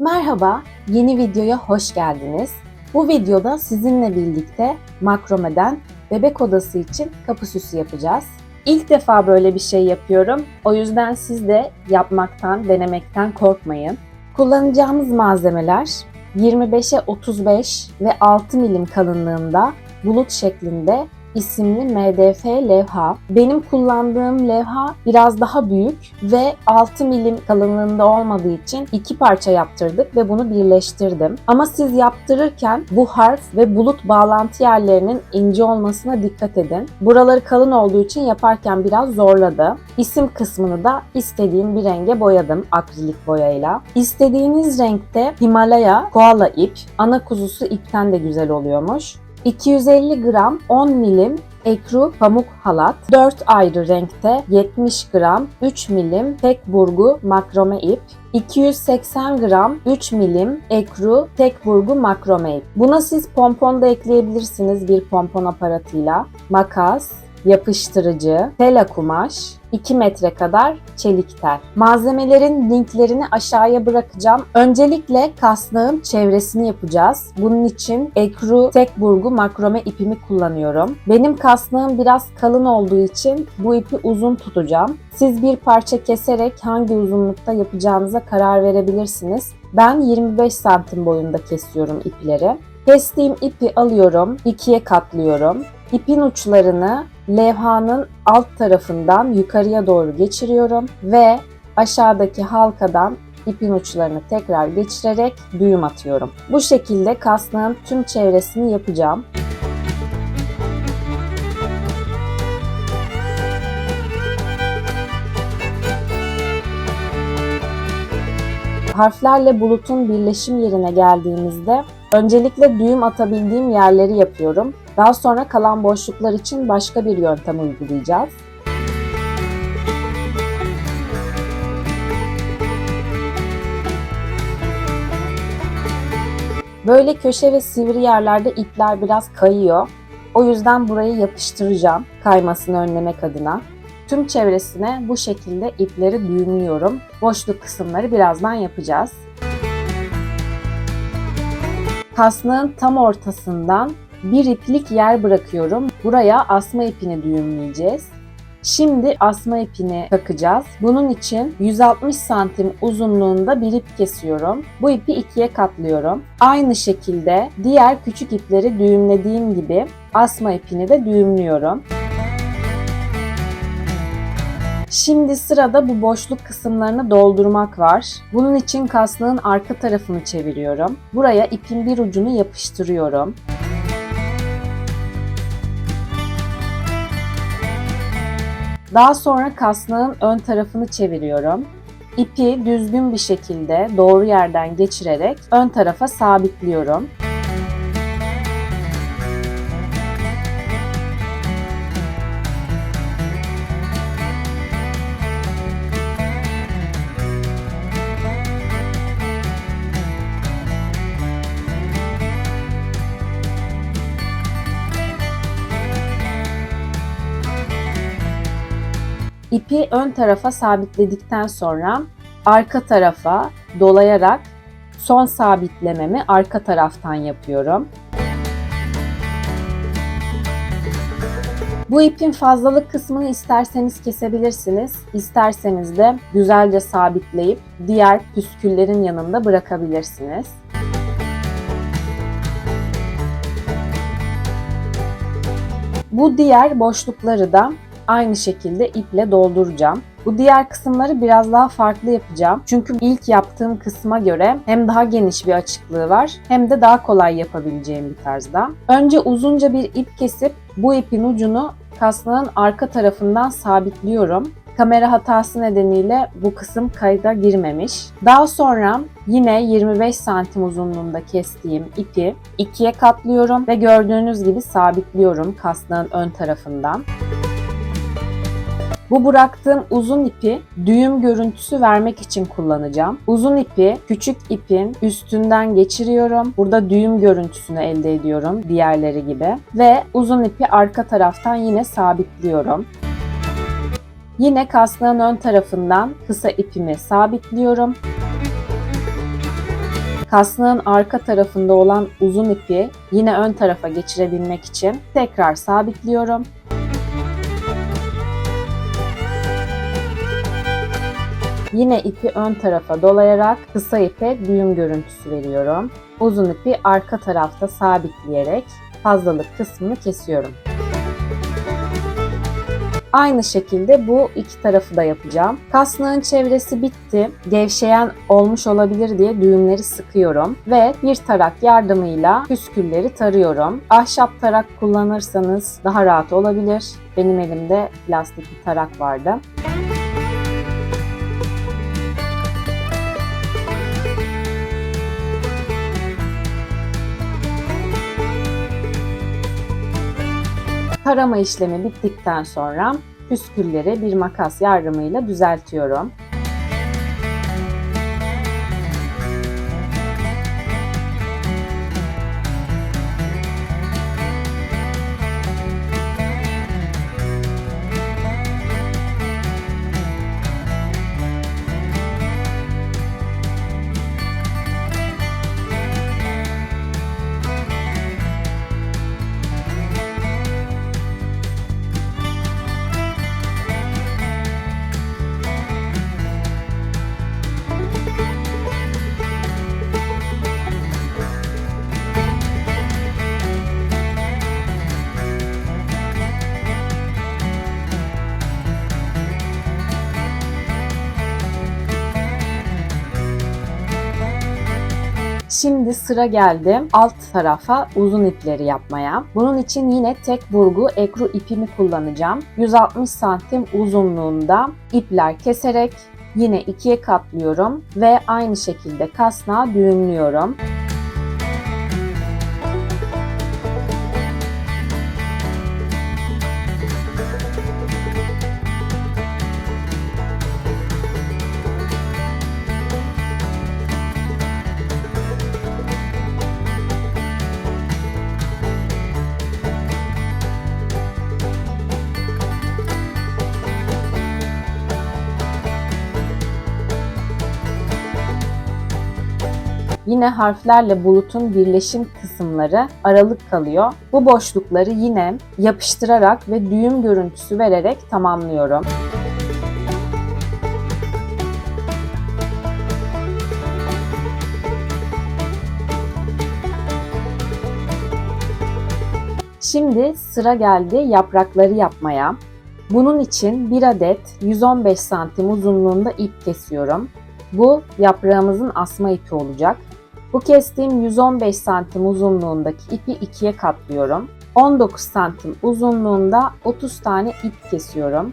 Merhaba, yeni videoya hoş geldiniz. Bu videoda sizinle birlikte makromeden bebek odası için kapı süsü yapacağız. İlk defa böyle bir şey yapıyorum. O yüzden siz de yapmaktan, denemekten korkmayın. Kullanacağımız malzemeler 25'e 35 ve 6 milim kalınlığında bulut şeklinde isimli MDF levha. Benim kullandığım levha biraz daha büyük ve 6 milim kalınlığında olmadığı için iki parça yaptırdık ve bunu birleştirdim. Ama siz yaptırırken bu harf ve bulut bağlantı yerlerinin ince olmasına dikkat edin. Buraları kalın olduğu için yaparken biraz zorladı. İsim kısmını da istediğim bir renge boyadım akrilik boyayla. İstediğiniz renkte Himalaya koala ip, ana kuzusu ipten de güzel oluyormuş. 250 gram 10 milim ekru pamuk halat, 4 ayrı renkte 70 gram 3 milim tek burgu makrome ip, 280 gram 3 milim ekru tek burgu makrome ip. Buna siz pompon da ekleyebilirsiniz bir pompon aparatıyla. Makas, yapıştırıcı, tela kumaş, 2 metre kadar çelik tel. Malzemelerin linklerini aşağıya bırakacağım. Öncelikle kasnağın çevresini yapacağız. Bunun için ekru tek burgu makrome ipimi kullanıyorum. Benim kasnağım biraz kalın olduğu için bu ipi uzun tutacağım. Siz bir parça keserek hangi uzunlukta yapacağınıza karar verebilirsiniz. Ben 25 santim boyunda kesiyorum ipleri. Kestiğim ipi alıyorum, ikiye katlıyorum. İpin uçlarını levhanın alt tarafından yukarıya doğru geçiriyorum ve aşağıdaki halkadan ipin uçlarını tekrar geçirerek düğüm atıyorum. Bu şekilde kasnağın tüm çevresini yapacağım. Harflerle bulutun birleşim yerine geldiğimizde öncelikle düğüm atabildiğim yerleri yapıyorum. Daha sonra kalan boşluklar için başka bir yöntem uygulayacağız. Böyle köşe ve sivri yerlerde ipler biraz kayıyor. O yüzden burayı yapıştıracağım kaymasını önlemek adına. Tüm çevresine bu şekilde ipleri düğümlüyorum. Boşluk kısımları birazdan yapacağız. Kasnağın tam ortasından bir iplik yer bırakıyorum. Buraya asma ipini düğümleyeceğiz. Şimdi asma ipini takacağız. Bunun için 160 santim uzunluğunda bir ip kesiyorum. Bu ipi ikiye katlıyorum. Aynı şekilde diğer küçük ipleri düğümlediğim gibi asma ipini de düğümlüyorum. Şimdi sırada bu boşluk kısımlarını doldurmak var. Bunun için kasnağın arka tarafını çeviriyorum. Buraya ipin bir ucunu yapıştırıyorum. Daha sonra kasnağın ön tarafını çeviriyorum. İpi düzgün bir şekilde doğru yerden geçirerek ön tarafa sabitliyorum. İpi ön tarafa sabitledikten sonra arka tarafa dolayarak son sabitlememi arka taraftan yapıyorum. Bu ipin fazlalık kısmını isterseniz kesebilirsiniz. İsterseniz de güzelce sabitleyip diğer püsküllerin yanında bırakabilirsiniz. Bu diğer boşlukları da aynı şekilde iple dolduracağım. Bu diğer kısımları biraz daha farklı yapacağım. Çünkü ilk yaptığım kısma göre hem daha geniş bir açıklığı var hem de daha kolay yapabileceğim bir tarzda. Önce uzunca bir ip kesip bu ipin ucunu kasnağın arka tarafından sabitliyorum. Kamera hatası nedeniyle bu kısım kayda girmemiş. Daha sonra yine 25 santim uzunluğunda kestiğim ipi ikiye katlıyorum ve gördüğünüz gibi sabitliyorum kasnağın ön tarafından. Bu bıraktığım uzun ipi düğüm görüntüsü vermek için kullanacağım. Uzun ipi küçük ipin üstünden geçiriyorum. Burada düğüm görüntüsünü elde ediyorum diğerleri gibi. Ve uzun ipi arka taraftan yine sabitliyorum. Yine kasnağın ön tarafından kısa ipimi sabitliyorum. Kasnağın arka tarafında olan uzun ipi yine ön tarafa geçirebilmek için tekrar sabitliyorum. Yine ipi ön tarafa dolayarak kısa ipe düğüm görüntüsü veriyorum. Uzun ipi arka tarafta sabitleyerek fazlalık kısmını kesiyorum. Aynı şekilde bu iki tarafı da yapacağım. Kasnağın çevresi bitti. Gevşeyen olmuş olabilir diye düğümleri sıkıyorum ve bir tarak yardımıyla püskülleri tarıyorum. Ahşap tarak kullanırsanız daha rahat olabilir. Benim elimde plastik bir tarak vardı. Tarama işlemi bittikten sonra püskülleri bir makas yardımıyla düzeltiyorum. Şimdi sıra geldi alt tarafa uzun ipleri yapmaya. Bunun için yine tek burgu ekru ipimi kullanacağım. 160 santim uzunluğunda ipler keserek yine ikiye katlıyorum ve aynı şekilde kasnağı düğümlüyorum. Yine harflerle bulutun birleşim kısımları aralık kalıyor. Bu boşlukları yine yapıştırarak ve düğüm görüntüsü vererek tamamlıyorum. Şimdi sıra geldi yaprakları yapmaya. Bunun için bir adet 115 santim uzunluğunda ip kesiyorum. Bu yaprağımızın asma ipi olacak. Bu kestiğim 115 santim uzunluğundaki ipi ikiye katlıyorum. 19 santim uzunluğunda 30 tane ip kesiyorum.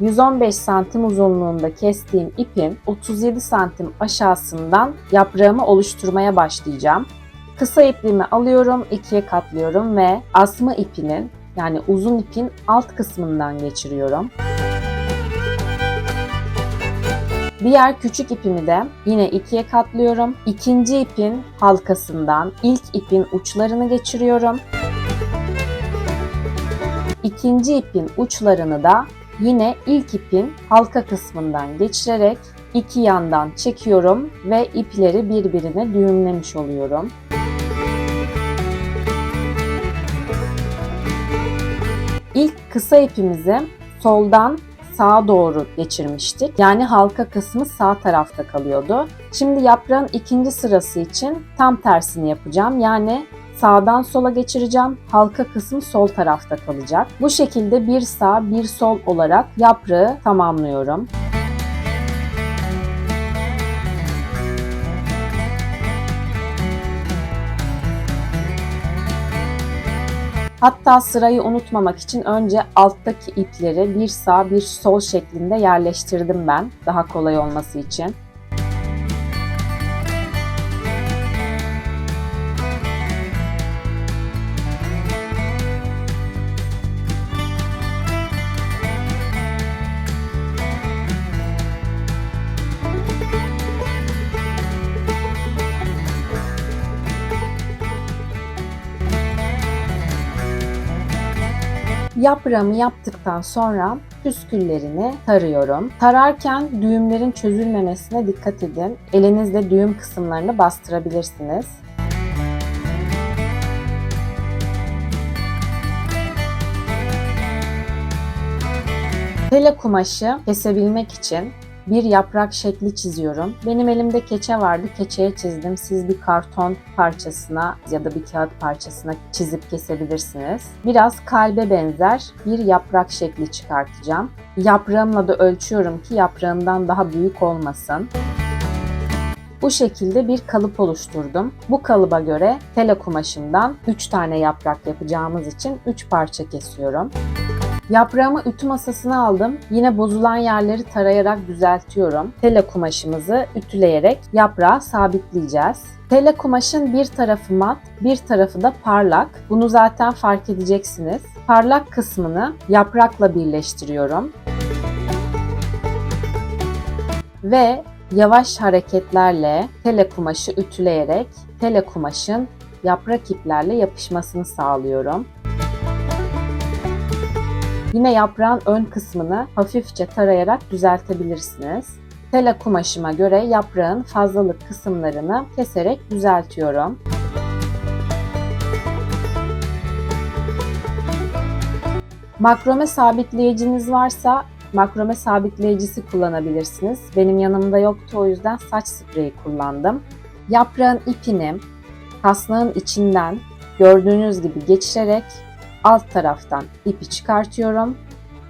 115 santim uzunluğunda kestiğim ipin 37 santim aşağısından yaprağımı oluşturmaya başlayacağım. Kısa ipliğimi alıyorum, ikiye katlıyorum ve asma ipinin yani uzun ipin alt kısmından geçiriyorum. Diğer küçük ipimi de yine ikiye katlıyorum. İkinci ipin halkasından ilk ipin uçlarını geçiriyorum. İkinci ipin uçlarını da yine ilk ipin halka kısmından geçirerek iki yandan çekiyorum ve ipleri birbirine düğümlemiş oluyorum. İlk kısa ipimizi soldan sağa doğru geçirmiştik. Yani halka kısmı sağ tarafta kalıyordu. Şimdi yaprağın ikinci sırası için tam tersini yapacağım. Yani sağdan sola geçireceğim. Halka kısmı sol tarafta kalacak. Bu şekilde bir sağ bir sol olarak yaprağı tamamlıyorum. Hatta sırayı unutmamak için önce alttaki ipleri bir sağ bir sol şeklinde yerleştirdim ben daha kolay olması için. Yapramı yaptıktan sonra püsküllerini tarıyorum. Tararken düğümlerin çözülmemesine dikkat edin. Elinizle düğüm kısımlarını bastırabilirsiniz. Tele kumaşı kesebilmek için bir yaprak şekli çiziyorum. Benim elimde keçe vardı. Keçeye çizdim. Siz bir karton parçasına ya da bir kağıt parçasına çizip kesebilirsiniz. Biraz kalbe benzer bir yaprak şekli çıkartacağım. Yaprağımla da ölçüyorum ki yaprağımdan daha büyük olmasın. Bu şekilde bir kalıp oluşturdum. Bu kalıba göre tele kumaşından 3 tane yaprak yapacağımız için 3 parça kesiyorum. Yaprağımı ütü masasına aldım. Yine bozulan yerleri tarayarak düzeltiyorum. Tele kumaşımızı ütüleyerek yaprağı sabitleyeceğiz. Tele kumaşın bir tarafı mat, bir tarafı da parlak. Bunu zaten fark edeceksiniz. Parlak kısmını yaprakla birleştiriyorum. Ve yavaş hareketlerle tele kumaşı ütüleyerek tele kumaşın yaprak iplerle yapışmasını sağlıyorum. Yine yaprağın ön kısmını hafifçe tarayarak düzeltebilirsiniz. Tela kumaşıma göre yaprağın fazlalık kısımlarını keserek düzeltiyorum. Makrome sabitleyiciniz varsa makrome sabitleyicisi kullanabilirsiniz. Benim yanımda yoktu o yüzden saç spreyi kullandım. Yaprağın ipini kasnağın içinden gördüğünüz gibi geçirerek alt taraftan ipi çıkartıyorum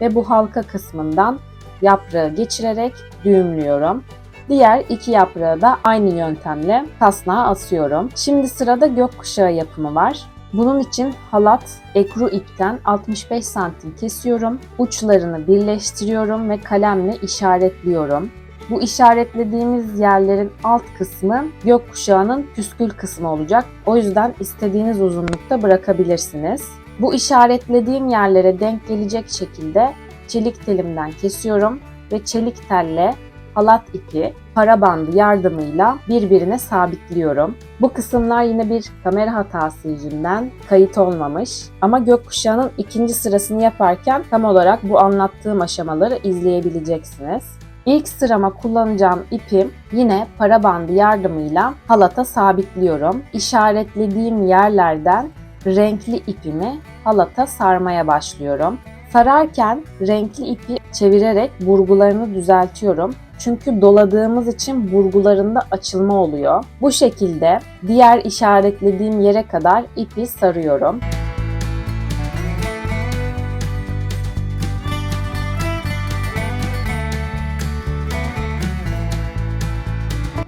ve bu halka kısmından yaprağı geçirerek düğümlüyorum. Diğer iki yaprağı da aynı yöntemle kasnağa asıyorum. Şimdi sırada gökkuşağı yapımı var. Bunun için halat ekru ipten 65 santim kesiyorum. Uçlarını birleştiriyorum ve kalemle işaretliyorum. Bu işaretlediğimiz yerlerin alt kısmı gökkuşağının püskül kısmı olacak. O yüzden istediğiniz uzunlukta bırakabilirsiniz. Bu işaretlediğim yerlere denk gelecek şekilde çelik telimden kesiyorum ve çelik telle halat ipi para bandı yardımıyla birbirine sabitliyorum. Bu kısımlar yine bir kamera hatası yüzünden kayıt olmamış. Ama gökkuşağının ikinci sırasını yaparken tam olarak bu anlattığım aşamaları izleyebileceksiniz. İlk sırama kullanacağım ipi yine para bandı yardımıyla halata sabitliyorum. İşaretlediğim yerlerden renkli ipimi halata sarmaya başlıyorum. Sararken renkli ipi çevirerek burgularını düzeltiyorum. Çünkü doladığımız için burgularında açılma oluyor. Bu şekilde diğer işaretlediğim yere kadar ipi sarıyorum.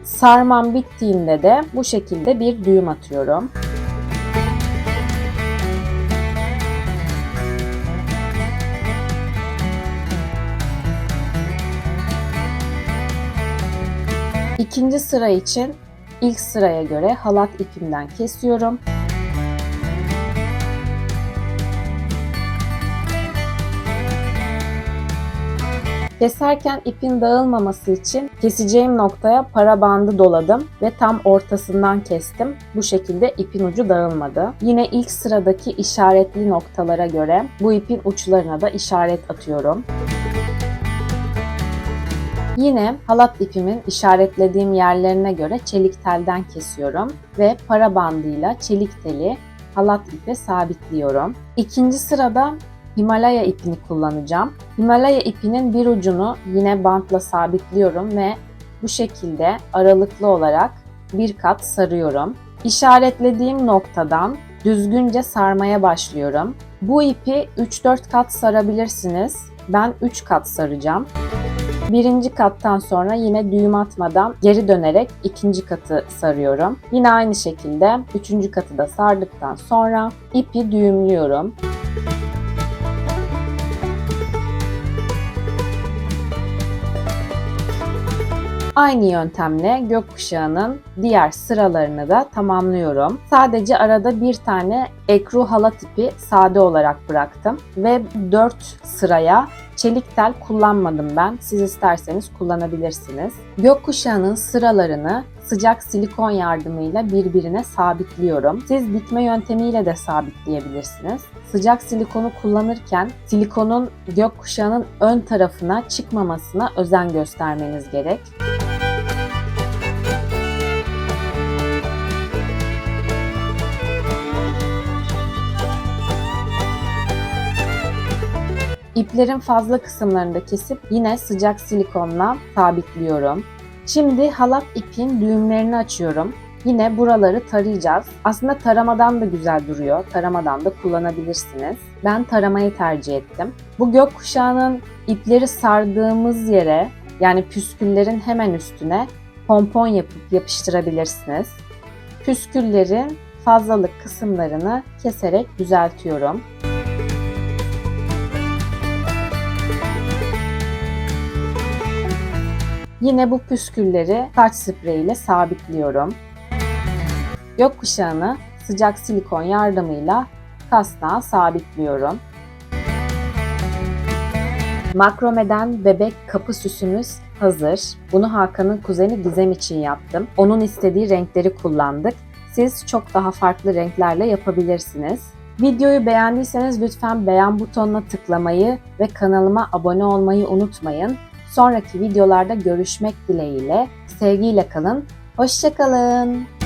Sarmam bittiğinde de bu şekilde bir düğüm atıyorum. İkinci sıra için ilk sıraya göre halat ipimden kesiyorum. Keserken ipin dağılmaması için keseceğim noktaya para bandı doladım ve tam ortasından kestim. Bu şekilde ipin ucu dağılmadı. Yine ilk sıradaki işaretli noktalara göre bu ipin uçlarına da işaret atıyorum. Yine halat ipimin işaretlediğim yerlerine göre çelik telden kesiyorum ve para bandıyla çelik teli halat ipe sabitliyorum. İkinci sırada Himalaya ipini kullanacağım. Himalaya ipinin bir ucunu yine bantla sabitliyorum ve bu şekilde aralıklı olarak bir kat sarıyorum. İşaretlediğim noktadan düzgünce sarmaya başlıyorum. Bu ipi 3-4 kat sarabilirsiniz. Ben 3 kat saracağım. Birinci kattan sonra yine düğüm atmadan geri dönerek ikinci katı sarıyorum. Yine aynı şekilde üçüncü katı da sardıktan sonra ipi düğümlüyorum. Aynı yöntemle gökkuşağının diğer sıralarını da tamamlıyorum. Sadece arada bir tane ekru halat ipi sade olarak bıraktım ve 4 sıraya çelik tel kullanmadım ben. Siz isterseniz kullanabilirsiniz. Gökkuşağının sıralarını sıcak silikon yardımıyla birbirine sabitliyorum. Siz dikme yöntemiyle de sabitleyebilirsiniz. Sıcak silikonu kullanırken silikonun gökkuşağının ön tarafına çıkmamasına özen göstermeniz gerek. İplerin fazla kısımlarını da kesip yine sıcak silikonla sabitliyorum. Şimdi halat ipin düğümlerini açıyorum. Yine buraları tarayacağız. Aslında taramadan da güzel duruyor. Taramadan da kullanabilirsiniz. Ben taramayı tercih ettim. Bu gökkuşağının ipleri sardığımız yere yani püsküllerin hemen üstüne pompon yapıp yapıştırabilirsiniz. Püsküllerin fazlalık kısımlarını keserek düzeltiyorum. Yine bu püskülleri saç spreyi ile sabitliyorum. Gökkuşağını sıcak silikon yardımıyla kasnağa sabitliyorum. Makromeden bebek kapı süsümüz hazır. Bunu Hakan'ın kuzeni Gizem için yaptım. Onun istediği renkleri kullandık. Siz çok daha farklı renklerle yapabilirsiniz. Videoyu beğendiyseniz lütfen beğen butonuna tıklamayı ve kanalıma abone olmayı unutmayın. Sonraki videolarda görüşmek dileğiyle. Sevgiyle kalın. Hoşçakalın.